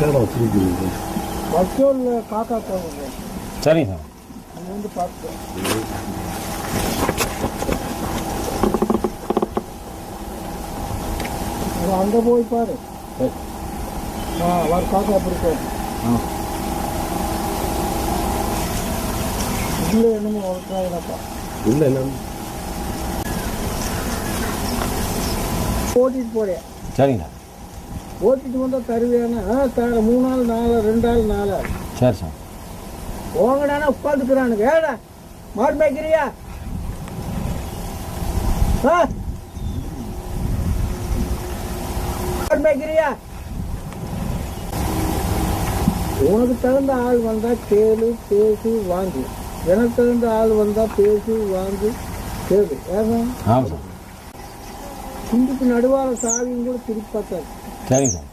கடை வச்சிருக்கீங்க வக்கோல் காக்கா சரிங்க சார். அங்கே வந்து பார்த்துக்கோ அது அங்கே போய் பாரு. சரி. ஆ அவர் காக்கா பிடிக்கும் ஆ. இதில் என்னமோ வளர்க்குறாங்கப்பா இல்லை என்ன? ஓட்டிட்டு போறேன். சரிங்க சார். ஓட்டிட்டு வந்தால் தருவேன்னா ஆ தர மூணு நாள் நாலு ரெண்டு நாள் நாலு நாள் சரி சார். போங்கடானா உட்காந்துக்கிறானுங்க. ஏடா மாடு மேய்க்கிறியா? ஆ. மாடு மேய்க்கிறியா? உனக்கு தகுந்த ஆள் வந்தா கேளு பேசு வாங்கு. எனக்கு தகுந்த ஆள் வந்தா பேசு வாங்கு கேளு. சார். குண்டுக்கு நடுவார சாவியும் கூட திருப்பி பார்த்தாரு சரிங்க சார்